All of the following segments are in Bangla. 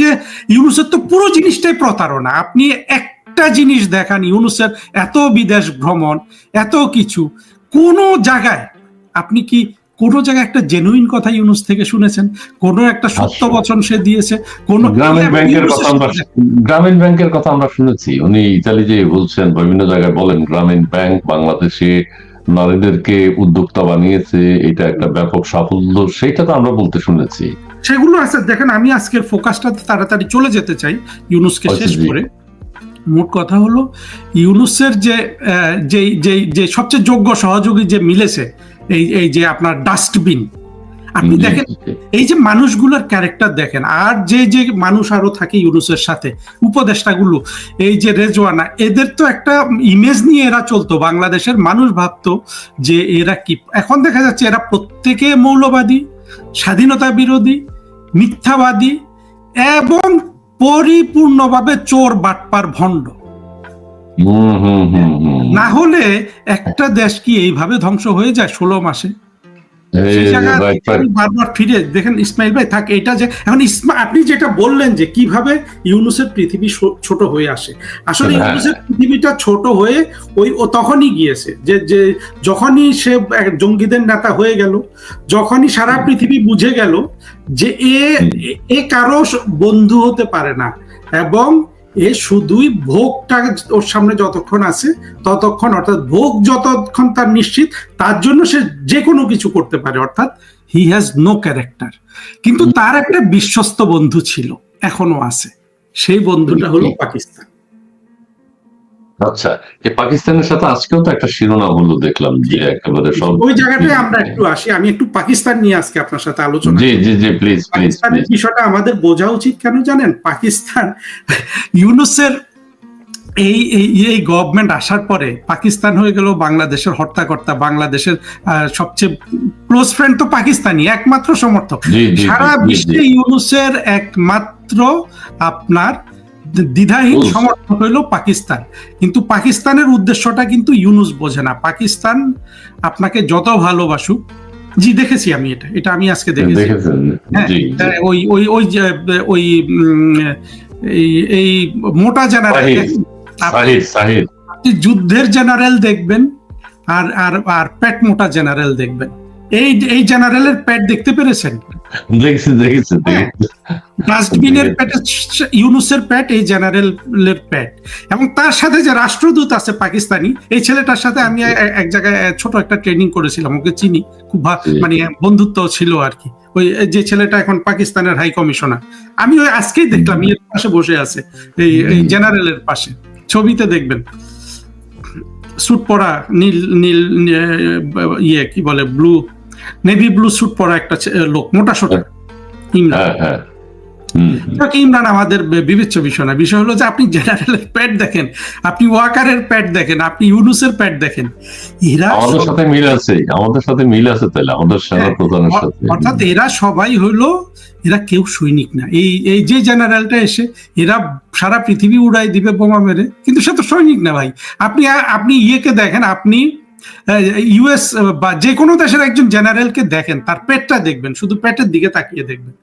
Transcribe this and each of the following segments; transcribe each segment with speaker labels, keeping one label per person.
Speaker 1: ইউনুসকে ইউনুসের তো পুরো জিনিসটাই প্রতারণা। আপনি একটা জিনিস দেখান ইউনুসের এত বিদেশ ভ্রমণ এত কিছু কোনো জায়গায় আপনি কি কোনো জায়গায় একটা জেনুইন কথা ইউনুস থেকে শুনেছেন? কোনো একটা সত্য
Speaker 2: আচ্ছা।
Speaker 1: বচন সে দিয়েছে? কোন
Speaker 2: গ্রামীণ ব্যাংকের কথা আমরা গ্রামীণ ব্যাংকের কথা আমরা শুনেছি। উনি ইতালি যে বলছেন বিভিন্ন জায়গায় বলেন গ্রামীণ ব্যাংক বাংলাদেশে নারীদেরকে উদ্যোক্তা বানিয়েছে এটা একটা ব্যাপক সাফল্য সেটা তো আমরা বলতে শুনেছি।
Speaker 1: সেগুলো আছে। দেখেন আমি আজকের ফোকাসটা তাড়াতাড়ি চলে যেতে চাই ইউনুসকে শেষ করে। মোট কথা হলো ইউনুসের যে যে যে সবচেয়ে যোগ্য সহযোগী যে মিলেছে এই এই যে আপনার ডাস্টবিন আপনি দেখেন এই যে মানুষগুলোর ক্যারেক্টার দেখেন আর যে যে মানুষ আরও থাকে ইউনুসের সাথে উপদেষ্টাগুলো এই যে রেজওয়ানা এদের তো একটা ইমেজ নিয়ে এরা চলতো। বাংলাদেশের মানুষ ভাবতো যে এরা কি এখন দেখা যাচ্ছে এরা প্রত্যেকে মৌলবাদী স্বাধীনতা বিরোধী মিথ্যাবাদী এবং পরিপূর্ণভাবে চোর বাটপার ভণ্ড। না হলে একটা দেশ কি এইভাবে ধ্বংস হয়ে যায় ষোলো মাসে? বারবার ফিরে দেখেন ইসমাইল ভাই থাকে এটা যে এখন আপনি যেটা বললেন যে কীভাবে ইউনুসের পৃথিবী ছোট হয়ে আসে আসলে
Speaker 2: হ্যাঁ।
Speaker 1: ইউনুসের পৃথিবীটা ছোট হয়ে ওই ও তখনই গিয়েছে যে যে যখনই সে জঙ্গিদের নেতা হয়ে গেল যখনই সারা পৃথিবী বুঝে গেল যে এ- এ কারও বন্ধু হতে পারে না এবং এ শুধুই ভোগটা ওর সামনে যতক্ষণ আছে ততক্ষণ অর্থাৎ ভোগ যতক্ষণ তার নিশ্চিত তার জন্য সে যে কোনো কিছু করতে পারে অর্থাৎ হি হ্যাজ নো ক্যারেক্টার কিন্তু তার একটা বিশ্বস্ত বন্ধু ছিল এখনও আছে। সেই বন্ধুটা হলো পাকিস্তান।
Speaker 2: আচ্ছা এই পাকিস্তানের সাথে আজকেও তো একটা শিরোনাম হলো দেখলাম যে একেবারে সব
Speaker 1: ওই জায়গাটায় আমরা একটু আসি আমি একটু পাকিস্তান নিয়ে আজকে আপনার সাথে আলোচনা
Speaker 2: জি জি জি প্লিজ প্লিজ
Speaker 1: বিষয়টা আমাদের বোঝা উচিত কেন জানেন? পাকিস্তান ইউনুসের এই এই গভর্নমেন্ট আসার পরে পাকিস্তান হয়ে গেল বাংলাদেশের হর্তাকর্তা বাংলাদেশের সবচেয়ে ক্লোজ ফ্রেন্ড তো পাকিস্তানি একমাত্র সমর্থক। সারা বিশ্বে ইউনুসের একমাত্র আপনার দ্বিধাহীন
Speaker 2: বুঝ।
Speaker 1: সমর্থক হইল পাকিস্তান। কিন্তু পাকিস্তানের উদ্দেশ্যটা কিন্তু ইউনুস বোঝে না। পাকিস্তান আপনাকে যত ভালোবাসুক জি দেখেছি আমি এটা। এটা আমি আজকে দেখেছি। হ্যাঁ, ওই ওই ওই যে ওই এই মোটা জেনারেল আপনি যুদ্ধের জেনারেল দেখবেন আর আর আর পেট মোটা জেনারেল দেখবেন। এই এই জেনারেলের পেট দেখতে পেরেছেন?
Speaker 2: দেখছি দেখছি।
Speaker 1: ডাস্টবিনের পেটে ইউনুসের পেট এই জেনারেলের পেট এবং তার সাথে যে রাষ্ট্রদূত আছে পাকিস্তানি এই ছেলেটার সাথে আমি এক জায়গায় ছোট একটা ট্রেনিং করেছিলাম। ওকে চিনি খুব মানে বন্ধুত্ব ছিল আর কি। ওই যে ছেলেটা এখন পাকিস্তানের হাই কমিশনার আমি ওই আজকেই দেখলাম এর পাশে বসে আছে এই এই জেনারেলের পাশে। ছবিতে দেখবেন। স্যুট পরা নীল নীল ইয়ে কি বলে ব্লু নেভি ব্লু স্যুট পরা একটা লোক মোটা সোটা। ইমরান।
Speaker 2: হ্যাঁ হ্যাঁ।
Speaker 1: ইমরান আমাদের বিবেচ্য বিষয় না। বিষয় হলো যে আপনি জেনারেলের প্যাড দেখেন আপনি ওয়াকারের প্যাড দেখেন আপনি ইউনুসের প্যাড দেখেন। এরা
Speaker 2: আমাদের সাথে মিল আছে আমাদের সাথে মিল আছে তাহলে আমাদের সেনা
Speaker 1: হ্যাঁ,
Speaker 2: প্রধানের সাথে।
Speaker 1: অর্থাৎ এরা সবাই হইল এরা কেউ সৈনিক না। এই এই যে জেনারেলটা এসে এরা সারা পৃথিবী উড়াই দিবে বোমা মেরে কিন্তু সে তো সৈনিক না ভাই। আপনি আপনি ইয়েকে দেখেন আপনি ইউএস বা যে কোনো দেশের একজন জেনারেলকে দেখেন তার পেটটা দেখবেন শুধু পেটের দিকে তাকিয়ে দেখবেন।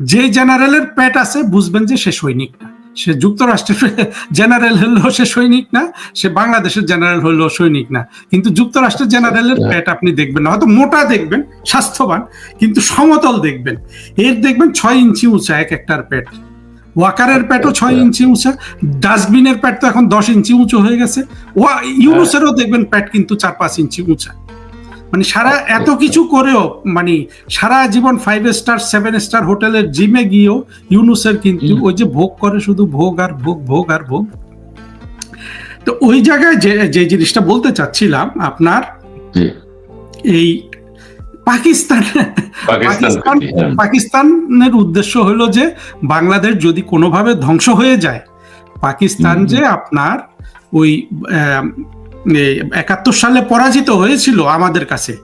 Speaker 1: যে জেনারেলের পেট আছে বুঝবেন যে সে সৈনিক না। সে যুক্তরাষ্ট্রের জেনারেল হলেও সে সৈনিক না সে বাংলাদেশের জেনারেল হলেও সৈনিক না। কিন্তু যুক্তরাষ্ট্রের জেনারেলের পেট আপনি দেখবেন না। হয়তো মোটা দেখবেন স্বাস্থ্যবান কিন্তু সমতল দেখবেন। এর দেখবেন ছয় ইঞ্চি উঁচা এক একটার পেট। ওয়াকারের পেটও ছয় ইঞ্চি উঁচা ডাস্টবিনের পেট তো এখন দশ ইঞ্চি উঁচু হয়ে গেছে। ওয়া ইউনুসেরও দেখবেন পেট কিন্তু চার পাঁচ ইঞ্চি উঁচা। মানে সারা এত কিছু করেও মানে সারা জীবন ফাইভ স্টার সেভেন স্টার হোটেলের জিমে গিয়েও ইউনুসের কিন্তু ওই যে ভোগ করে শুধু ভোগ আর ভোগ ভোগ আর ভোগ। তো ওই জায়গায় যে যে জিনিসটা বলতে চাচ্ছিলাম আপনার এই পাকিস্তান।
Speaker 2: পাকিস্তান।
Speaker 1: পাকিস্তানের উদ্দেশ্য হলো যে বাংলাদেশ যদি কোনোভাবে ধ্বংস হয়ে যায় পাকিস্তান যে আপনার ওই একাত্তর সালে পরাজিত হয়েছিল আমাদের কাছে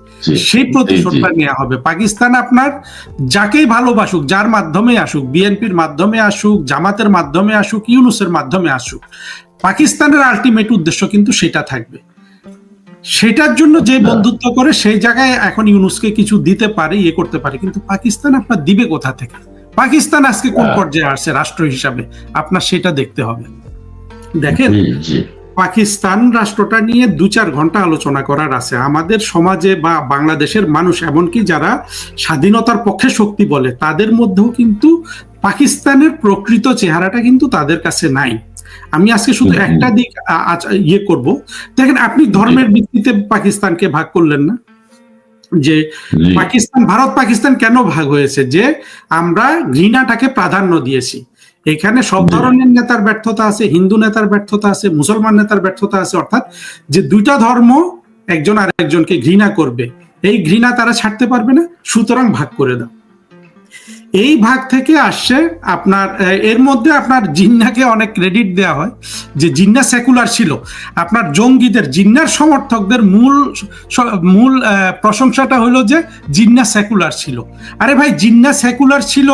Speaker 1: সেই প্রতিশোধটা নেওয়া হবে। পাকিস্তান আপনার যাকেই ভালোবাসুক যার মাধ্যমে আসুক বিএনপির মাধ্যমে আসুক জামাতের মাধ্যমে আসুক ইউনুসের মাধ্যমে আসুক পাকিস্তানের আলটিমেট উদ্দেশ্য কিন্তু সেটা থাকবে। সেটার জন্য যে বন্ধুত্ব করে সেই জায়গায় এখন ইউনুসকে কিছু দিতে পারে ইয়ে করতে পারে। কিন্তু পাকিস্তান আপনার দিবে কোথা থেকে? পাকিস্তান আজকে কোন
Speaker 2: হ্যাঁ।
Speaker 1: পর্যায়ে আসছে রাষ্ট্র হিসাবে? আপনার সেটা দেখতে হবে। দেখেন পাকিস্তান রাষ্ট্রটা নিয়ে দু চার ঘণ্টা আলোচনা করার আছে। আমাদের সমাজে বা বাংলাদেশের মানুষ এমনকি যারা স্বাধীনতার পক্ষে শক্তি বলে তাদের মধ্যেও কিন্তু পাকিস্তানের প্রকৃত চেহারাটা কিন্তু তাদের কাছে নাই। আমি আজকে শুধু। একটা দিক ইয়ে করব। দেখেন আপনি ধর্মের ভিত্তিতে পাকিস্তানকে ভাগ করলেন না। যে পাকিস্তান ভারত পাকিস্তান কেন ভাগ হয়েছে? যে আমরা ঘৃণাটাকে প্রাধান্য দিয়েছি। এখানে সব ধরনের নেতার ব্যর্থতা আছে হিন্দু নেতার ব্যর্থতা আছে মুসলমান নেতার ব্যর্থতা আছে অর্থাৎ যে দুইটা ধর্ম একজন আর একজনকে ঘৃণা করবে এই ঘৃণা তারা ছাড়তে পারবে না সুতরাং ভাগ করে দাও। এই ভাগ থেকে আসছে আপনার এর মধ্যে আপনার জিন্নাকে অনেক ক্রেডিট দেওয়া হয়, যে জিন্না সেকুলার ছিল। আপনার জঙ্গিদের, জিন্নার সমর্থকদের মূল মূল প্রশংসাটা হলো যে জিন্না সেকুলার ছিল। আরে ভাই, জিন্না সেকুলার ছিল,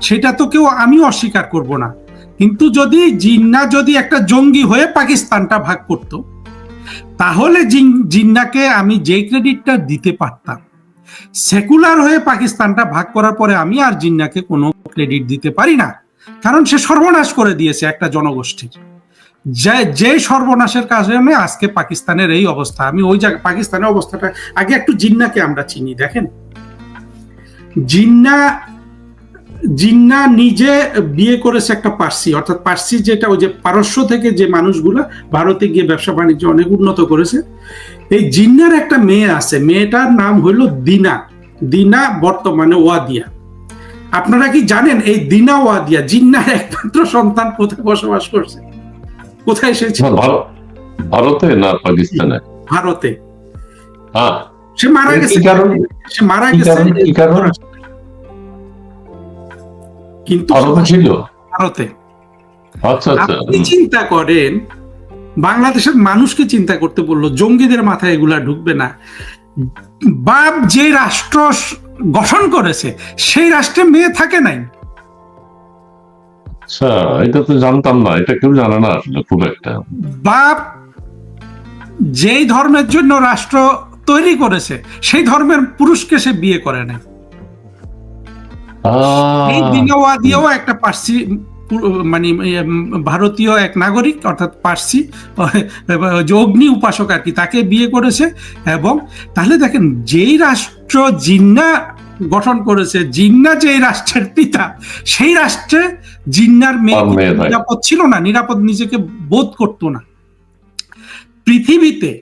Speaker 1: সেটা তো কেউ আমি অস্বীকার করব না। কিন্তু যদি জিন্না যদি একটা জঙ্গি হয়ে পাকিস্তানটা ভাগ করত, তাহলে জিন- জিন্নাকে আমি যে ক্রেডিটটা দিতে পারতাম সেকুলার হয়ে পাকিস্তানটা ভাগ করার পরে আমি আর জিন্নাকে কোনো ক্রেডিট দিতে পারি না। কারণ সে সর্বনাশ করে দিয়েছে একটা জনগোষ্ঠীর। যে সর্বনাশের কারণে আজকে পাকিস্তানের এই অবস্থা, আমি ওই জায়গা, পাকিস্তানের অবস্থাটা, আগে একটু জিন্নাকে আমরা চিনি, দেখেন। জিন্না জিন্না নিজে বিয়ে করেছে একটা পার্সি, অর্থাৎ পার্সি যেটা ওই যে পারস্য থেকে যে মানুষগুলো ভারতে গিয়ে ব্যবসা বাণিজ্য অনেক উন্নত করেছে এই জিন্নার একটা মেয়ে আছে মেয়েটার নাম হলো দিনা। দিনা বর্তমানে ওয়াদিয়া। আপনারা কি জানেন এই দিনা ওয়াদিয়া জিন্নার একমাত্র সন্তান কোথায় বসবাস করছে? কোথায় এসেছে
Speaker 2: ভারত- ভারতে না পাকিস্তানে?
Speaker 1: ভারতে।
Speaker 2: হ্যাঁ।
Speaker 1: সে মারা গেছে। সে মারা গেছে। কিন্তু
Speaker 2: ভারতে। আচ্ছা আচ্ছা।
Speaker 1: আপনি চিন্তা করেন বাংলাদেশের মানুষকে চিন্তা করতে বলল জঙ্গিদের মাথায় এগুলা ঢুকবে না। বাপ যে রাষ্ট্র গঠন করেছে সেই রাষ্ট্রে মেয়ে থাকে নাই।
Speaker 2: আচ্ছা এটা তো জানতাম না এটা কেউ জানে না আসলে খুব একটা।
Speaker 1: বাপ যেই ধর্মের জন্য রাষ্ট্র তৈরি করেছে সেই ধর্মের পুরুষকে সে বিয়ে করে নাই। এই দিনওয়াদিও একটা পার্সি মানে ভারতীয় এক নাগরিক অর্থাৎ পার্সি যে অগ্নি উপাসক আর কি তাকে বিয়ে করেছে এবং তাহলে দেখেন যেই রাষ্ট্র জিন্না গঠন করেছে জিন্না যে রাষ্ট্রের পিতা সেই রাষ্ট্রে জিন্নার মেয়ে। নিরাপদ ছিল না নিরাপদ নিজেকে বোধ করতো না পৃথিবীতে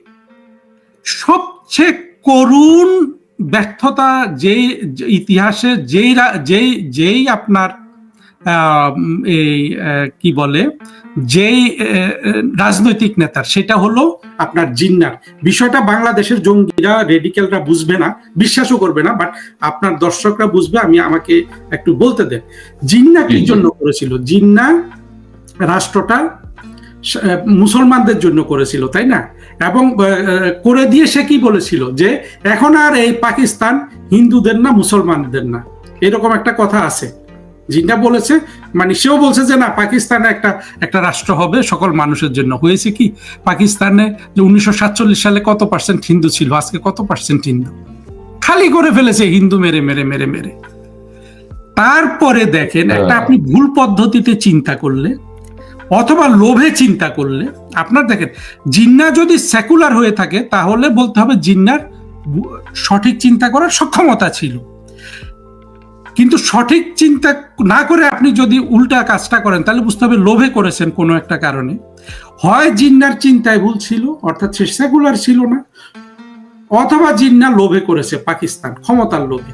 Speaker 1: সবচেয়ে করুণ ব্যর্থতা যেই যে ইতিহাসে যেই যেই যেই আপনার এই কি বলে যেই রাজনৈতিক নেতার সেটা হলো আপনার জিন্নার। বিষয়টা বাংলাদেশের জঙ্গিরা রেডিক্যালরা বুঝবে না বিশ্বাসও করবে না বাট আপনার দর্শকরা বুঝবে আমি আমাকে একটু বলতে দেন। জিন্না কি। জন্য করেছিল? জিন্না রাষ্ট্রটা মুসলমানদের জন্য করেছিল তাই না? এবং করে দিয়ে সে কি বলেছিল? যে এখন আর এই পাকিস্তান হিন্দুদের না মুসলমানদের না। এরকম একটা কথা আছে। জিন্না বলেছে মানে সেও বলছে যে না পাকিস্তানে একটা একটা রাষ্ট্র হবে সকল মানুষের জন্য। হয়েছে কি? পাকিস্তানে যে উনিশশো সাতচল্লিশ সালে কত পার্সেন্ট হিন্দু ছিল? আজকে কত পার্সেন্ট হিন্দু? খালি করে ফেলেছে হিন্দু মেরে মেরে মেরে মেরে। তারপরে দেখেন একটা আপনি ভুল পদ্ধতিতে চিন্তা করলে অথবা লোভে চিন্তা করলে আপনার দেখেন জিন্না যদি সেকুলার হয়ে থাকে তাহলে বলতে হবে জিন্নার সঠিক চিন্তা করার সক্ষমতা ছিল। কিন্তু সঠিক চিন্তা না করে আপনি যদি উল্টা কাজটা করেন, তাহলে বুঝতে হবে লোভে করেছেন কোনো একটা কারণে। হয় জিন্নার চিন্তায় ভুল ছিল, অর্থাৎ সে সেকুলার ছিল না, অথবা জিন্না লোভে করেছে পাকিস্তান, ক্ষমতার লোভে।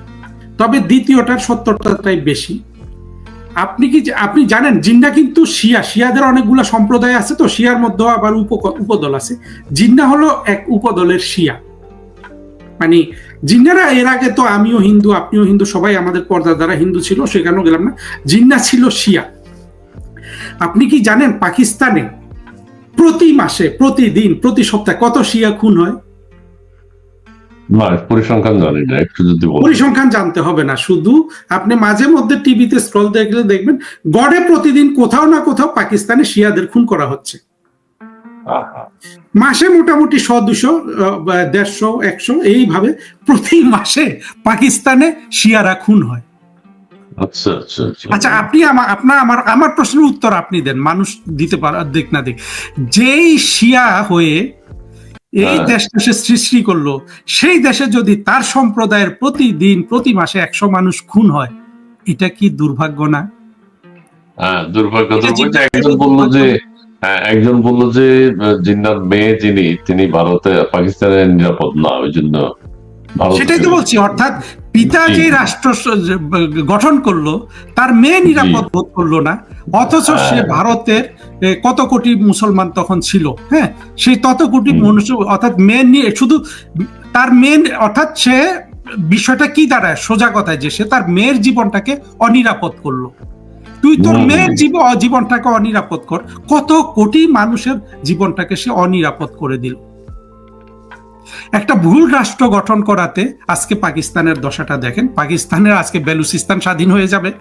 Speaker 1: তবে দ্বিতীয়টার সত্যতাটাই বেশি। আপনি কি আপনি জানেন, জিন্না কিন্তু শিয়া, শিয়াদের অনেকগুলো সম্প্রদায় আছে তো, শিয়ার মধ্যেও আবার উপ- উপদল আছে। জিন্না হলো এক উপদলের শিয়া। মানে জিন্নারা এর আগে তো আমিও হিন্দু আপনিও হিন্দু সবাই আমাদের পর্দা দ্বারা হিন্দু ছিল সেখানেও গেলাম না। জিন্না ছিল শিয়া। আপনি কি জানেন পাকিস্তানে প্রতি মাসে প্রতিদিন প্রতি সপ্তাহে কত শিয়া খুন হয়?
Speaker 2: পরিসংখ্যান জানি না একটু যদি
Speaker 1: পরিসংখ্যান জানতে হবে না শুধু আপনি মাঝে মধ্যে টিভিতে স্ক্রল দেখলে দেখবেন গড়ে প্রতিদিন কোথাও না কোথাও পাকিস্তানে শিয়াদের খুন করা হচ্ছে। মাসে মোটামুটি শ দুশো দেড়শো একশো এইভাবে প্রতি মাসে পাকিস্তানে শিয়ারা খুন হয়।
Speaker 2: আচ্ছা আচ্ছা আচ্ছা।
Speaker 1: আচ্ছা আপনি আমার আপনার আমার আমার প্রশ্নের উত্তর আপনি দেন মানুষ দিতে পারে দেখ না দেখ যেই শিয়া হয়ে এই
Speaker 2: হ্যাঁ।
Speaker 1: দেশটা সে সৃষ্টি করল সেই দেশে যদি তার সম্প্রদায়ের প্রতিদিন প্রতি মাসে একশো মানুষ খুন হয় এটা কি দুর্ভাগ্য না?
Speaker 2: হ্যাঁ দুর্ভাগ্য একজন বলল যে একজন বলল যে জিন্নার মেয়ে যিনি তিনি ভারতে পাকিস্তানের নিরাপদ না ওই জন্য
Speaker 1: সেটাই তো বলছি অর্থাৎ পিতা যে রাষ্ট্র স- গঠন করল তার মেয়ে নিরাপদ বোধ করল না অথচ সে
Speaker 2: হ্যাঁ।
Speaker 1: ভারতের কত কোটি মুসলমান তখন ছিল হ্যাঁ সেই তত কোটি। মনুষ্য অর্থাৎ মেয়ে নিয়ে শুধু তার মেয়ে অর্থাৎ সে বিষয়টা কি দাঁড়ায় সোজা কথায় যে সে তার মেয়ের জীবনটাকে অনিরাপদ করল তুই তোর মেয়ের জীবন জীবনটাকে অনিরাপদ কর। কত কোটি মানুষের জীবনটাকে সে অনিরাপদ করে দিল। একটা ভুল রাষ্ট্র গঠন করাতে আজকে পাকিস্তানের দশাটা দেখেন। পাকিস্তানের আজকে বেলুচিস্তান স্বাধীন হয়ে যাবে।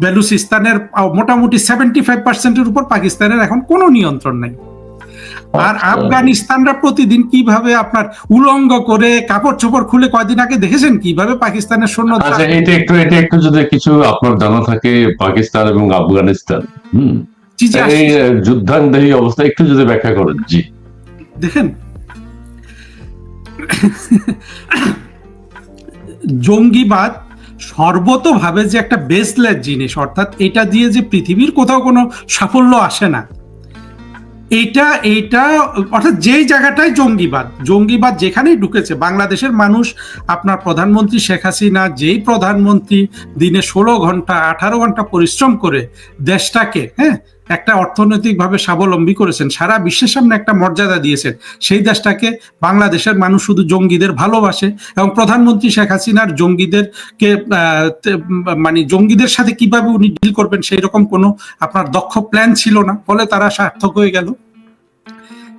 Speaker 1: বেলুচিস্তানের মোটামুটি সেভেন্টি ফাইভ পার্সেন্টের উপর পাকিস্তানের এখন কোনো নিয়ন্ত্রণ নাই। আর
Speaker 2: আচ্ছা।
Speaker 1: আফগানিস্তানরা প্রতিদিন কীভাবে আপনার উলঙ্গ করে কাপড় চোপড় খুলে কয়দিন আগে দেখেছেন কীভাবে পাকিস্তানের সৈন্য
Speaker 2: আচ্ছা এটা একটু এটা একটু যদি কিছু আপনার জানা থাকে পাকিস্তান এবং আফগানিস্তান হুম? এই আহ, অবস্থা একটু যদি ব্যাখ্যা করেন জি।
Speaker 1: দেখেন জঙ্গিবাদ সর্বতভাবে যে একটা বেসলেস জিনিস অর্থাৎ এটা দিয়ে যে পৃথিবীর কোথাও কোনো সাফল্য আসে না এটা এটা, অর্থাৎ যেই জায়গাটায় জঙ্গিবাদ জঙ্গিবাদ যেখানেই ঢুকেছে, বাংলাদেশের মানুষ, আপনার প্রধানমন্ত্রী শেখ হাসিনা, যেই প্রধানমন্ত্রী দিনে ষোলো ঘণ্টা, আঠারো ঘণ্টা পরিশ্রম করে দেশটাকে হ্যাঁ একটা অর্থনৈতিকভাবে স্বাবলম্বী করেছেন। সারা বিশ্বের সামনে একটা মর্যাদা দিয়েছেন। সেই দেশটাকে বাংলাদেশের মানুষ শুধু জঙ্গিদের ভালোবাসে এবং প্রধানমন্ত্রী শেখ হাসিনার জঙ্গিদেরকে মানে জঙ্গিদের সাথে কীভাবে উনি ডিল করবেন, সেই রকম কোনো আপনার দক্ষ প্ল্যান ছিল না। ফলে তারা সার্থক হয়ে গেল।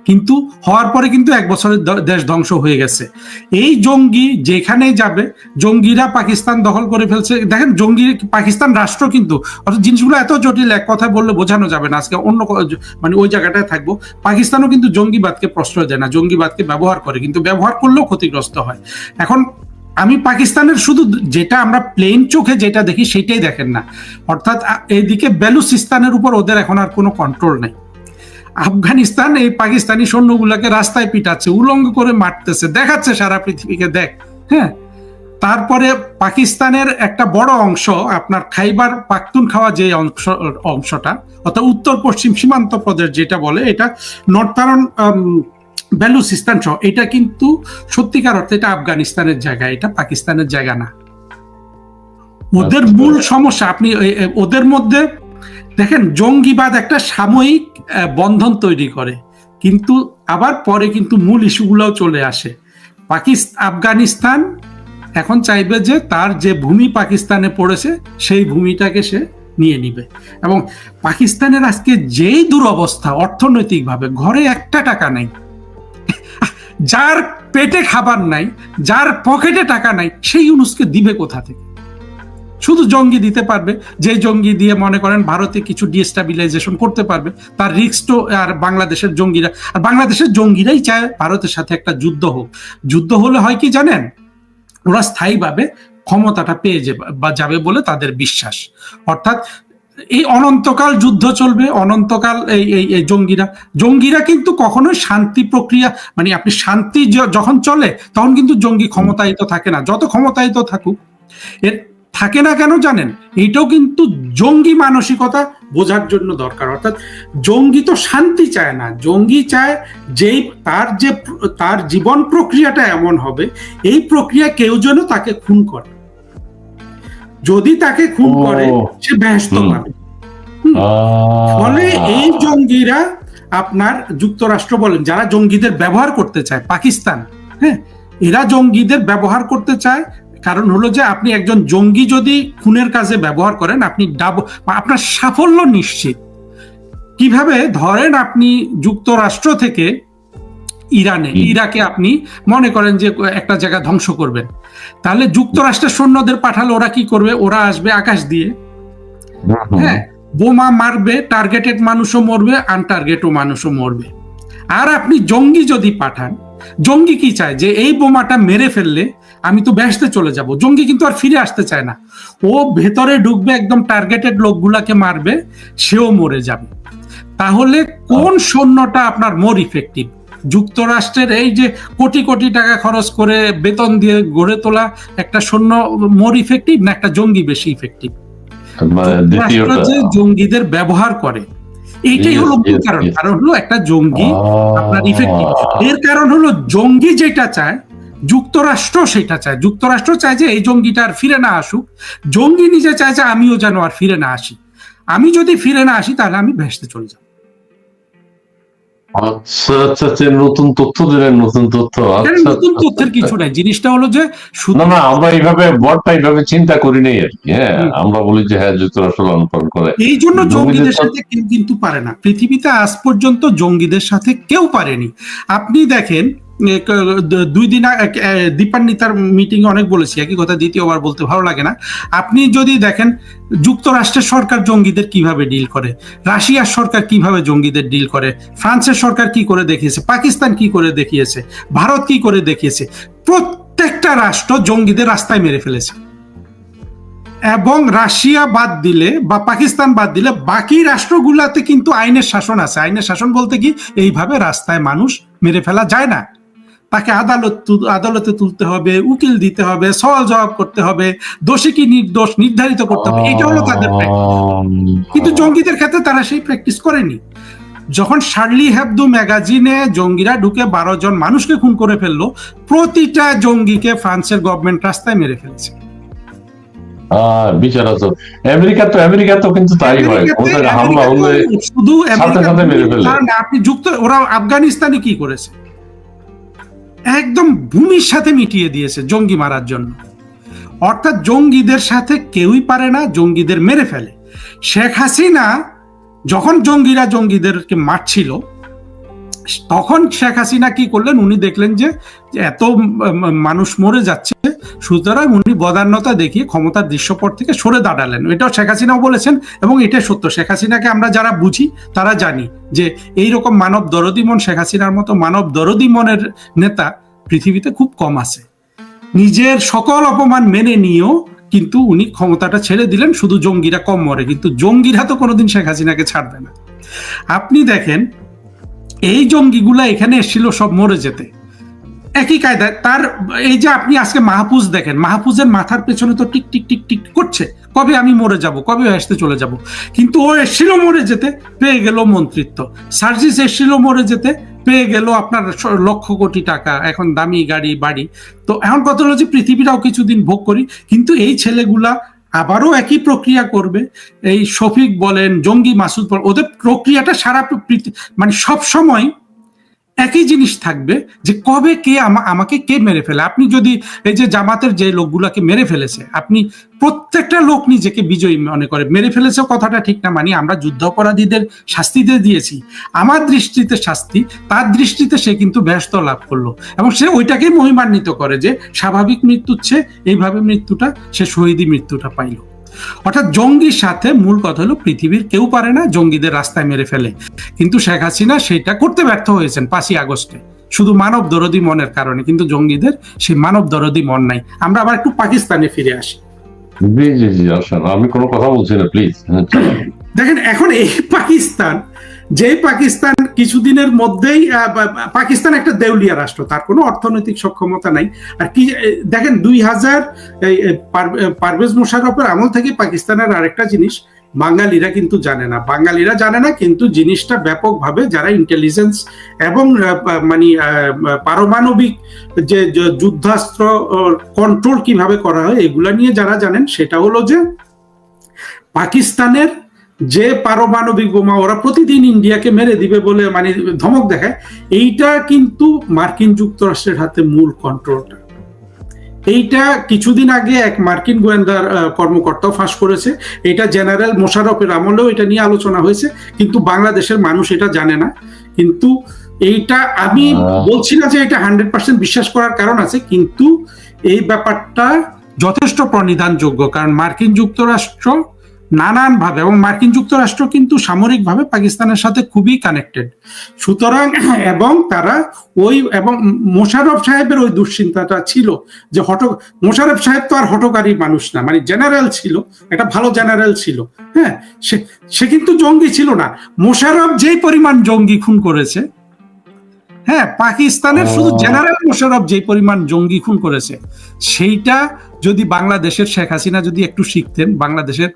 Speaker 1: কিন্তু হওয়ার পরে কিন্তু এক বছরের দেশ ধ্বংস হয়ে গেছে। এই জঙ্গি যেখানে যাবে, জঙ্গিরা পাকিস্তান দখল করে ফেলছে। দেখেন, জঙ্গি পাকিস্তান রাষ্ট্র কিন্তু, অর্থাৎ জিনিসগুলো এত জটিল, এক কথা বললে বোঝানো যাবে না। আজকে অন্য মানে ওই জায়গাটায় থাকব। পাকিস্তানও কিন্তু জঙ্গিবাদকে প্রশ্রয় দেয় না, জঙ্গিবাদকে ব্যবহার করে। কিন্তু ব্যবহার করলেও ক্ষতিগ্রস্ত হয়। এখন আমি পাকিস্তানের শুধু যেটা আমরা প্লেন চোখে যেটা দেখি, সেটাই দেখেন না। অর্থাৎ এইদিকে বেলুচিস্তানের উপর ওদের এখন আর কোনো কন্ট্রোল নেই। আফগানিস্তান এই পাকিস্তানি সৈন্যগুলোকে রাস্তায় পিটাচ্ছে উলঙ্গ করে মারতেছে দেখাচ্ছে সারা পৃথিবীকে দেখ হ্যাঁ তারপরে পাকিস্তানের একটা বড় অংশ আপনার খাইবার পাখতুন খাওয়া যে অংশ অংশটা অর্থাৎ উত্তর পশ্চিম সীমান্ত প্রদেশ যেটা বলে এটা নর্থারন বেলুচিস্তান সহ এটা কিন্তু সত্যিকার অর্থে এটা আফগানিস্তানের জায়গা এটা পাকিস্তানের জায়গা না ওদের
Speaker 2: আচ্ছা।
Speaker 1: মূল সমস্যা আপনি ওদের মধ্যে দেখেন, জঙ্গিবাদ একটা সাময়িক বন্ধন তৈরি করে, কিন্তু আবার পরে কিন্তু মূল ইস্যুগুলোও চলে আসে। পাকিস্তান আফগানিস্তান এখন চাইবে যে তার যে ভূমি পাকিস্তানে পড়েছে, সেই ভূমিটাকে সে নিয়ে নিবে। এবং পাকিস্তানের আজকে যেই দুরবস্থা অর্থনৈতিকভাবে, ঘরে একটা টাকা নাই, যার পেটে খাবার নাই, যার পকেটে টাকা নাই, সেই ইউনুসকে দিবে কোথা থেকে? শুধু জঙ্গি দিতে পারবে, যে জঙ্গি দিয়ে মনে করেন ভারতে কিছু ডিস্টাবিলাইজেশন করতে পারবে, তার রিক্স তো আর বাংলাদেশের জঙ্গিরা, আর বাংলাদেশের জঙ্গিরাই চায় ভারতের সাথে একটা যুদ্ধ হোক। যুদ্ধ হলে হয় কি জানেন? ওরা স্থায়ীভাবে ক্ষমতাটা পেয়ে যাবে, বা যাবে বলে তাদের বিশ্বাস। অর্থাৎ এই অনন্তকাল যুদ্ধ চলবে, অনন্তকাল এই এই জঙ্গিরা জঙ্গিরা কিন্তু কখনোই শান্তি প্রক্রিয়া মানে আপনি শান্তি যখন চলে, তখন কিন্তু জঙ্গি ক্ষমতায়িত থাকে না। যত ক্ষমতায়িত থাকুক, এর থাকে না কেন জানেন? এইটাও কিন্তু জঙ্গি মানসিকতা বোঝার জন্য দরকার। অর্থাৎ জঙ্গি তো শান্তি চায় না। জঙ্গি চায় যেই তার যে তার জীবন প্রক্রিয়াটা এমন হবে এই প্রক্রিয়া কেউ যেন তাকে খুন করে। যদি তাকে খুন করে সে ব্যস্ত পাবে। ফলে এই জঙ্গিরা আপনার যুক্তরাষ্ট্র বলেন যারা জঙ্গিদের ব্যবহার করতে চায় পাকিস্তান হ্যাঁ এরা জঙ্গিদের ব্যবহার করতে চায় কারণ হলো যে আপনি একজন জঙ্গি যদি খুনের কাজে ব্যবহার করেন আপনি ডাব আপনার সাফল্য নিশ্চিত। কীভাবে? ধরেন আপনি যুক্তরাষ্ট্র থেকে ইরানে ইরাকে আপনি মনে করেন যে একটা জায়গা ধ্বংস করবেন। তাহলে যুক্তরাষ্ট্রের সৈন্যদের পাঠালে ওরা কি করবে? ওরা আসবে আকাশ দিয়ে। হ্যাঁ বোমা মারবে টার্গেটেড মানুষও মরবে আনটার্গেটও মানুষও মরবে। আর আপনি জঙ্গি যদি পাঠান জঙ্গি কি চায়? যে এই বোমাটা মেরে ফেললে আমি তো ব্যস্তে চলে যাব। জঙ্গি কিন্তু আর ফিরে আসতে চায় না। ও ভেতরে ঢুকবে একদম টার্গেটেড লোকগুলাকে মারবে সেও মরে যাবে। তাহলে কোন সৈন্যটা আপনার মোর ইফেক্টিভ যুক্তরাষ্ট্রের এই যে কোটি কোটি টাকা খরচ করে বেতন দিয়ে গড়ে তোলা একটা সৈন্য মোর ইফেক্টিভ না একটা জঙ্গি বেশি ইফেক্টিভ যে জঙ্গিদের ব্যবহার করে এইটাই হলো মূল কারণ। কারণ হলো একটা জঙ্গি আপনার ইফেক্টিভ এর কারণ হলো জঙ্গি যেটা চায় যুক্তরাষ্ট্র সেটা চায়। যুক্তরাষ্ট্র চায় যে এই জঙ্গিটা আর ফিরে না আসুক। জঙ্গি নিজে চায় যে আমিও যেন আর ফিরে না আসি। আমি যদি ফিরে না আসি তাহলে আমি ভেসতে চলে যাব।
Speaker 2: আচ্ছা আচ্ছা আচ্ছা নতুন তথ্য দিলেন নতুন তথ্য।
Speaker 1: নতুন তথ্যের কিছু নাই? জিনিসটা হলো যে শুধু
Speaker 2: না না আমরা এইভাবে বড়টা এইভাবে চিন্তা করি নাই আর কি হ্যাঁ। আমরা বলি যে হ্যাঁ যুক্তরাষ্ট্র করে।
Speaker 1: এই জন্য
Speaker 2: জঙ্গিদের সাথে-
Speaker 1: কেউ কিন্তু পারে না। পৃথিবীতে আজ পর্যন্ত জঙ্গিদের সাথে কেউ পারেনি। আপনি দেখেন দুই দিন দীপান্বিতার মিটিং অনেক বলেছি। একই কথা দ্বিতীয়বার বলতে ভালো লাগে না। আপনি যদি দেখেন, যুক্তরাষ্ট্রের সরকার জঙ্গিদের কীভাবে ডিল করে? রাশিয়ার সরকার কীভাবে জঙ্গিদের ডিল করে? ফ্রান্সের সরকার কি করে দেখিয়েছে? পাকিস্তান কি করে দেখিয়েছে? ভারত কি করে দেখিয়েছে? প্রত্যেকটা রাষ্ট্র জঙ্গিদের রাস্তায় মেরে ফেলেছে। এবং রাশিয়া বাদ দিলে বা পাকিস্তান বাদ দিলে বাকি রাষ্ট্রগুলাতে কিন্তু আইনের শাসন আছে। আইনের শাসন বলতে কি? এইভাবে রাস্তায় মানুষ মেরে ফেলা যায় না। তাকে আদালত আদালতে তুলতে হবে উকিল দিতে হবে সওয়াল জবাব করতে হবে দোষী কি নির্দোষ নির্ধারিত করতে হবে এটা হলো তাদের কিন্তু জঙ্গিদের ক্ষেত্রে তারা সেই প্র্যাকটিস করেনি। যখন শার্লি হেবদু ম্যাগাজিনে জঙ্গিরা ঢুকে বারো জন মানুষকে খুন করে ফেলল প্রতিটা জঙ্গিকে ফ্রান্সের গভর্নমেন্ট রাস্তায় মেরে ফেলছে।
Speaker 2: আমেরিকা তো আমেরিকা তো কিন্তু তাই হয়। হামলা হলে
Speaker 1: শুধু আপনি যুক্ত ওরা আফগানিস্তানে কি করেছে? একদম ভূমির সাথে মিটিয়ে দিয়েছে জঙ্গি মারার জন্য। অর্থাৎ জঙ্গিদের সাথে কেউই পারে না, জঙ্গিদের মেরে ফেলে। শেখ হাসিনা যখন জঙ্গিরা জঙ্গিদেরকে মারছিল তখন শেখ হাসিনা কি করলেন? উনি দেখলেন যে এত মানুষ মরে যাচ্ছে, সুতরাং উনি বদান্যতা দেখিয়ে ক্ষমতার দৃশ্যপট থেকে সরে দাঁড়ালেন। এটাও শেখ হাসিনাও বলেছেন এবং এটা সত্য। শেখ হাসিনাকে আমরা যারা বুঝি, তারা জানি যে এই রকম মানব দরদি মন, শেখ হাসিনার মতো মানব দরদি মনের নেতা পৃথিবীতে খুব কম আছে। নিজের সকল অপমান মেনে নিয়েও কিন্তু উনি ক্ষমতাটা ছেড়ে দিলেন, শুধু জঙ্গিরা কম মরে। কিন্তু জঙ্গিরা তো কোনোদিন শেখ হাসিনাকে ছাড়বে না। আপনি দেখেন এই জঙ্গিগুলা এখানে এসেছিল সব মরে যেতে। একই কায়দায় তার, এই যে আপনি আজকে মাহফুজ দেখেন, মাহফুজের মাথার পেছনে তো টিক টিক টিক টিক করছে, কবে আমি মরে যাব, কবে আসতে চলে যাব। কিন্তু ও এসেছিল মরে যেতে, পেয়ে গেল মন্ত্রিত্ব। সার্জিস এসেছিল মরে যেতে, পেয়ে গেল আপনার লক্ষ কোটি টাকা, এখন দামি গাড়ি, বাড়ি। তো এখন কথা হলো যে পৃথিবীটাও কিছুদিন ভোগ করি, কিন্তু এই ছেলেগুলা আবারও একই প্রক্রিয়া করবে। এই শফিক বলেন, জঙ্গি মাসুদ ওদের প্রক্রিয়াটা সারা মানে সব সময় একই জিনিস থাকবে যে কবে কে আমা- আমাকে কে মেরে ফেলে? আপনি যদি এই যে জামাতের যে লোকগুলাকে মেরে ফেলেছে, আপনি প্রত্যেকটা লোক নিজেকে বিজয়ী মনে করে। মেরে ফেলেছে কথাটা ঠিক না মানে আমরা যুদ্ধাপরাধীদের শাস্তি দিয়ে দিয়েছি। আমার দৃষ্টিতে শাস্তি, তার দৃষ্টিতে সে কিন্তু ব্যস্ত লাভ করল। এবং সে ওইটাকেই মহিমান্বিত করে যে, স্বাভাবিক মৃত্যুর চেয়ে এইভাবে মৃত্যুটা, সে শহীদি মৃত্যুটা পাইলো। অর্থাৎ জঙ্গির সাথে মূল কথা হলো পৃথিবীর কেউ পারে না জঙ্গিদের রাস্তায় মেরে ফেলে। কিন্তু শেখ হাসিনা সেটা করতে ব্যর্থ হয়েছেন পাঁচই আগস্টে। শুধু মানব দরদি মনের কারণে কিন্তু জঙ্গিদের সেই মানব দরদি মন নাই। আমরা আবার একটু পাকিস্তানে ফিরে আসি।
Speaker 2: জি জি জি আমি কোনো কথা বলছি না প্লিজ
Speaker 1: দেখেন এখন এই পাকিস্তান যে পাকিস্তান কিছুদিনের মধ্যেই পাকিস্তান একটা দেউলিয়া রাষ্ট্র, তার কোনো অর্থনৈতিক সক্ষমতা নাই। আর কি দেখেন দুই হাজার পারভেজ মোশারফের আমল থেকে পাকিস্তানের আরেকটা জিনিস, বাঙালিরা কিন্তু জানে না। বাঙালিরা জানে না, কিন্তু জিনিসটা ব্যাপকভাবে যারা ইন্টেলিজেন্স এবং মানে পারমাণবিক যে যুদ্ধাস্ত্র কন্ট্রোল কীভাবে করা হয়, এগুলা নিয়ে যারা জানেন, সেটা হলো যে, পাকিস্তানের যে পারমাণবিক বোমা ওরা প্রতিদিন ইন্ডিয়াকে মেরে দিবে বলে মানে ধমক দেখায় এইটা কিন্তু মার্কিন যুক্তরাষ্ট্রের হাতে মূল কন্ট্রোলটা এইটা কিছুদিন আগে এক মার্কিন গোয়েন্দার কর্মকর্তাও ফাঁস করেছে। এটা জেনারেল মোশারফের আমলেও এটা নিয়ে আলোচনা হয়েছে কিন্তু বাংলাদেশের মানুষ এটা জানে না। কিন্তু এইটা আমি বলছি না যে এটা হান্ড্রেড পার্সেন্ট বিশ্বাস করার কারণ আছে কিন্তু এই ব্যাপারটা যথেষ্ট প্রণিধানযোগ্য কারণ মার্কিন যুক্তরাষ্ট্র নানানভাবে এবং মার্কিন যুক্তরাষ্ট্র কিন্তু সামরিকভাবে পাকিস্তানের সাথে খুবই কানেক্টেড সুতরাং, এবং তারা ওই, এবং মোশারফ সাহেবের ওই দুশ্চিন্তাটা ছিল যে হট মোশারফ সাহেব তো আর হটকারী মানুষ না মানে জেনারেল ছিল, একটা ভালো জেনারেল ছিল হ্যাঁ? সে সে কিন্তু জঙ্গি ছিল না। মোশারফ যেই পরিমাণ জঙ্গি খুন করেছে হ্যাঁ পাকিস্তানের শুধু জেনারেল মোশারফ যে পরিমাণ জঙ্গি খুন করেছে সেইটা যদি বাংলাদেশের শেখ হাসিনা যদি একটু শিখতেন বাংলাদেশের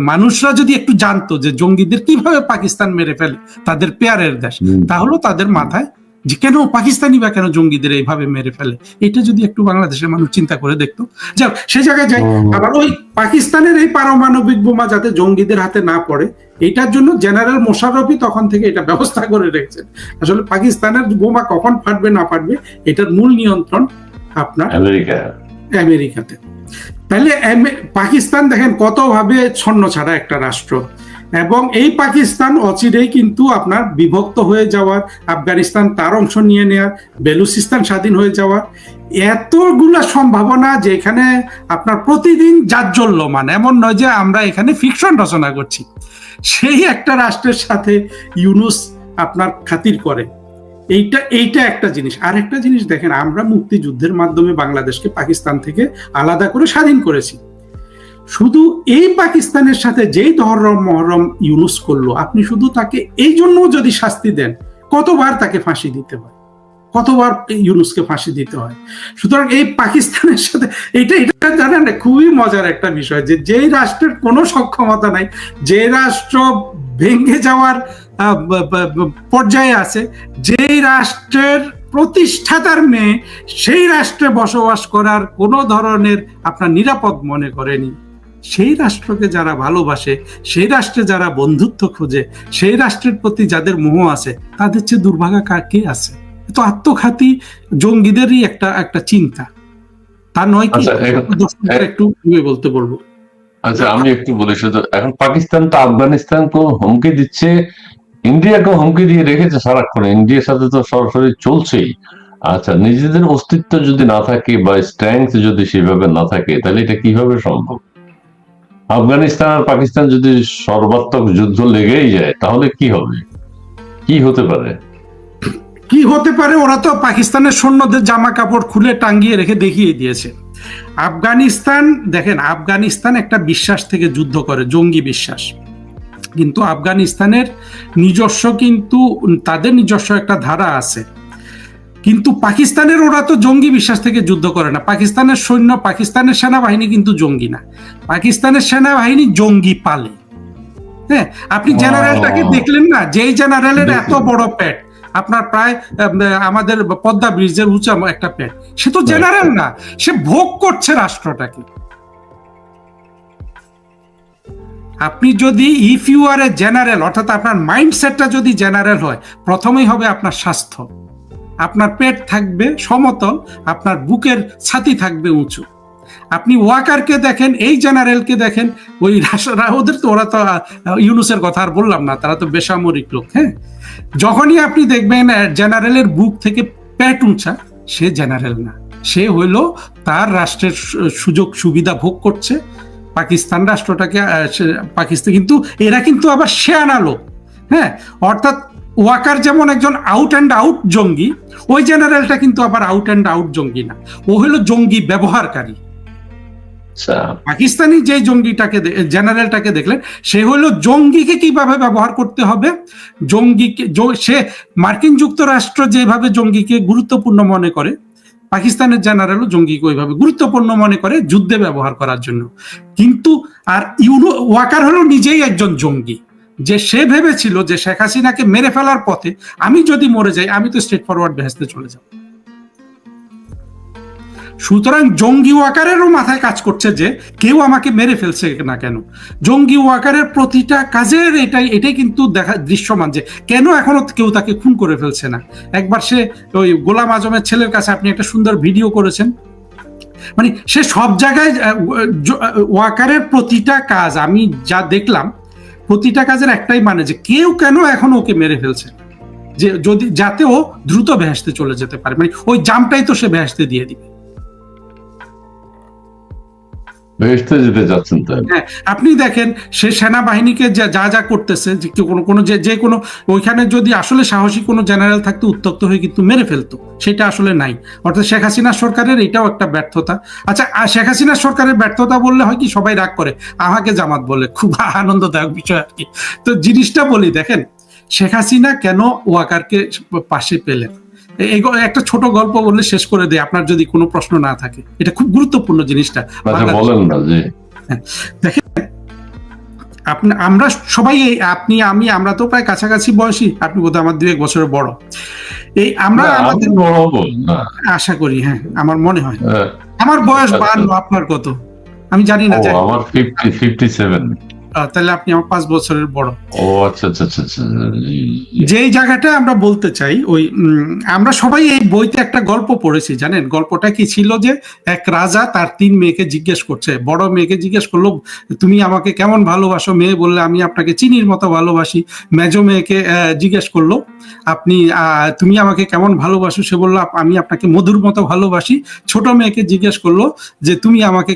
Speaker 1: মানুষরা যদি একটু জানতো যে জঙ্গিদের কীভাবে পাকিস্তান মেরে ফেলে তাদের পেয়ারের দেশ। তাহলে তাদের মাথায় যে কেন পাকিস্তানি বা কেন জঙ্গিদের এইভাবে মেরে ফেলে? এটা যদি একটু বাংলাদেশের মানুষ চিন্তা করে দেখতো। যাক সে জায়গায় যাই। আবার ওই পাকিস্তানের এই পারমাণবিক বোমা যাতে জঙ্গিদের হাতে না পড়ে এটার জন্য জেনারেল মোশাররফই তখন থেকে এটা ব্যবস্থা করে রেখেছেন। আসলে পাকিস্তানের বোমা কখন ফাটবে না ফাটবে এটার মূল নিয়ন্ত্রণ আপনার
Speaker 2: আমেরিকা।
Speaker 1: আমেরিকাতে। তাহলে পাকিস্তান দেখেন কতভাবে ছন্ন ছাড়া একটা রাষ্ট্র। এবং এই পাকিস্তান অচিরেই কিন্তু আপনার বিভক্ত হয়ে যাওয়ার, আফগানিস্তান তার অংশ নিয়ে নেওয়ার বেলুচিস্তান স্বাধীন হয়ে যাওয়ার এতগুলা সম্ভাবনা যে এখানে আপনার প্রতিদিন জাজ্জল্যমান। এমন নয় যে আমরা এখানে ফিকশন রচনা করছি। সেই একটা রাষ্ট্রের সাথে ইউনুস আপনার খাতির করে। এইটা এইটা একটা জিনিস। আর একটা জিনিস দেখেন, আমরা মুক্তিযুদ্ধের মাধ্যমে বাংলাদেশকে পাকিস্তান থেকে আলাদা করে স্বাধীন করেছি। শুধু এই পাকিস্তানের সাথে যেই ধরম মহরম ইউনুস করল, আপনি শুধু তাকে এই জন্য যদি শাস্তি দেন, কতবার তাকে ফাঁসি দিতে হয়? কতবার ইউনুসকে ফাঁসি দিতে হয়? সুতরাং এই পাকিস্তানের সাথে এটা এটা জানেন, খুবই মজার একটা বিষয় যে যেই রাষ্ট্রের কোনো সক্ষমতা নাই যে রাষ্ট্র ভেঙে যাওয়ার পর্যায়ে আছে, যেই রাষ্ট্রের প্রতিষ্ঠাতার মেয়ে, সেই রাষ্ট্রে বসবাস করার কোনো ধরনের আপনার নিরাপদ মনে করেনি। সেই রাষ্ট্রকে যারা ভালোবাসে সেই রাষ্ট্রে যারা বন্ধুত্ব খোঁজে সেই রাষ্ট্রের প্রতি যাদের মোহ আছে তাদের চেয়ে দুর্ভাগা কাকে আছে? তো আত্মঘাতী জঙ্গিদেরই একটা একটা চিন্তা। তা নয় কি?
Speaker 2: আচ্ছা,
Speaker 1: একটু বলতে বলব।
Speaker 2: আচ্ছা আমি একটু বলি শুধু এখন পাকিস্তান তো আফগানিস্তানকে হুমকি দিচ্ছে ইন্ডিয়াকে হুমকি দিয়ে রেখেছে সারাক্ষণ। ইন্ডিয়ার সাথে তো সরাসরি চলছেই। আচ্ছা নিজেদের অস্তিত্ব যদি না থাকে বা স্ট্রেংথ যদি সেভাবে না থাকে তাহলে এটা কীভাবে সম্ভব? আফগানিস্তান আর পাকিস্তান যদি সর্বাত্মক যুদ্ধ লেগেই যায়, তাহলে কি হবে? কি হতে পারে?
Speaker 1: কি হতে পারে? ওরা তো পাকিস্তানের সৈন্যদের জামা কাপড় খুলে টাঙ্গিয়ে রেখে দেখিয়ে দিয়েছে। আফগানিস্তান, দেখেন, আফগানিস্তান একটা বিশ্বাস থেকে যুদ্ধ করে, জঙ্গি বিশ্বাস। কিন্তু আফগানিস্তানের নিজস্ব কিন্তু, তাদের নিজস্ব একটা ধারা আছে। কিন্তু পাকিস্তানের ওরা তো জঙ্গি বিশ্বাস থেকে যুদ্ধ করে না। পাকিস্তানের সৈন্য পাকিস্তানের সেনাবাহিনী কিন্তু জঙ্গি না। পাকিস্তানের সেনাবাহিনী জঙ্গি পালে। হ্যাঁ আপনি জেনারেলটাকে দেখলেন না? যেই জেনারেলের এত বড় পেট আপনার প্রায় আমাদের পদ্মা ব্রিজের উঁচা একটা পেট। সে তো জেনারেল না। সে ভোগ করছে রাষ্ট্রটাকে। আপনি যদি if you are a general অর্থাৎ আপনার মাইন্ডসেটটা যদি জেনারেল হয় প্রথমেই হবে আপনার স্বাস্থ্য। আপনার পেট থাকবে সমতল, আপনার বুকের ছাতি থাকবে উঁচু। আপনি ওয়াকারকে দেখেন, এই জেনারেলকে দেখেন, ওই ওদের তো ওরা তো ইউনুসের কথা আর বললাম না, তারা তো বেসামরিক লোক হ্যাঁ? যখনই আপনি দেখবেন জেনারেলের বুক থেকে পেট উঁচা, সে জেনারেল না। সে হইল তার রাষ্ট্রের সুযোগ সুবিধা ভোগ করছে। পাকিস্তান রাষ্ট্রটাকে সে- পাকিস্তান কিন্তু এরা কিন্তু আবার শেয়ানা লোক হ্যাঁ? অর্থাৎ ওয়াকার যেমন একজন আউট অ্যান্ড আউট জঙ্গি ওই জেনারেলটা কিন্তু আবার আউট অ্যান্ড আউট জঙ্গি না। ও হলো জঙ্গি ব্যবহারকারী।
Speaker 2: আচ্ছা।
Speaker 1: পাকিস্তানি যে জঙ্গিটাকে জেনারেলটাকে দেখলেন সে হলো জঙ্গিকে কীভাবে ব্যবহার করতে হবে? জঙ্গিকে সে মার্কিন যুক্তরাষ্ট্র যেভাবে জঙ্গিকে গুরুত্বপূর্ণ মনে করে পাকিস্তানের জেনারেলও জঙ্গিকে ওইভাবে গুরুত্বপূর্ণ মনে করে যুদ্ধে ব্যবহার করার জন্য। কিন্তু আর ইউনো ওয়াকার হলো নিজেই একজন জঙ্গি। যে সে ভেবেছিল যে শেখ হাসিনাকে মেরে ফেলার পথে আমি যদি মরে যাই, আমি তো স্ট্রেট ফরওয়ার্ড ভেস্তে চলে যাব। সুতরাং জঙ্গি ওয়াকারেরও মাথায় কাজ করছে যে কেউ আমাকে মেরে ফেলছে না কেন? জঙ্গি ওয়াকারের প্রতিটা কাজের এটাই এটাই কিন্তু দেখা, দৃশ্যমান যে কেন এখনও কেউ তাকে খুন করে ফেলছে না? একবার সে ওই গোলাম আজমের ছেলের কাছে আপনি একটা সুন্দর ভিডিও করেছেন। মানে সে সব জায়গায় ওয়াকারের প্রতিটা কাজ আমি যা দেখলাম প্রতিটা কাজের একটাই মানে যে কেউ কেন এখন ওকে মেরে ফেলছে? যে যদি, যাতে ও দ্রুত ভেসতে চলে যেতে পারে। মানে ওই জামটাই তো সে ভেসতে দিয়ে দিবে। হ্যাঁ আপনি দেখেন, সে সেনাবাহিনীকে যা যা করতেছে কোনো কোনো যে যে কোনো, ওইখানে যদি আসলে সাহসী কোনো জেনারেল থাকতো, উত্তক্ত হয়ে কিন্তু মেরে ফেলতো। সেটা আসলে নাই। অর্থাৎ শেখ হাসিনা সরকারের এটাও একটা ব্যর্থতা। আচ্ছা আর শেখ হাসিনা সরকারের ব্যর্থতা বললে হয় কি, সবাই রাগ করে। আমাকে জামাত বলে, খুব আনন্দদায়ক বিষয় আর কি। তো জিনিসটা বলি, দেখেন, শেখ হাসিনা কেন ওয়াকারকে পাশে পেলেন? এই একটা ছোট গল্প বললে শেষ করে দেয় আপনার যদি কোনো প্রশ্ন না থাকে। এটা খুব গুরুত্বপূর্ণ জিনিসটা।
Speaker 2: আচ্ছা
Speaker 1: বাংলাদেশ-
Speaker 2: বলেন না যে
Speaker 1: আপনি আমরা সবাই আপনি আমি আমরা তো প্রায় কাছাকাছি বয়সী আপনি বোধহয় আমার দু এক বছরের বড়। এই আমরা আমাদের আশা করি হ্যাঁ আমার মনে হয়।
Speaker 2: হ্যাঁ,
Speaker 1: আমার বয়স
Speaker 2: আচ্ছা।
Speaker 1: বান্ন আপনার কত? আমি জানি না
Speaker 2: আমার ফিফটি ফিফটি সেভেন
Speaker 1: তাহলে আপনি আমার পাঁচ বছরের বড়।
Speaker 2: ও আচ্ছা আচ্ছা আচ্ছা আচ্ছা জি, জি।
Speaker 1: যেই জায়গাটা আমরা বলতে চাই ওই আমরা সবাই এই বইতে একটা গল্প পড়েছি জানেন? গল্পটা কি ছিল যে এক রাজা তার তিন মেয়েকে জিজ্ঞেস করছে বড় মেয়েকে জিজ্ঞেস করল তুমি আমাকে কেমন ভালোবাসো? মেয়ে বললে আমি আপনাকে চিনির মতো ভালোবাসি। মেজো মেয়েকে জিজ্ঞেস করল আপনি আহ, তুমি আমাকে কেমন ভালোবাসো? সে বলল আমি আপনাকে মধুর মতো ভালোবাসি। ছোট মেয়েকে জিজ্ঞেস করল যে তুমি আমাকে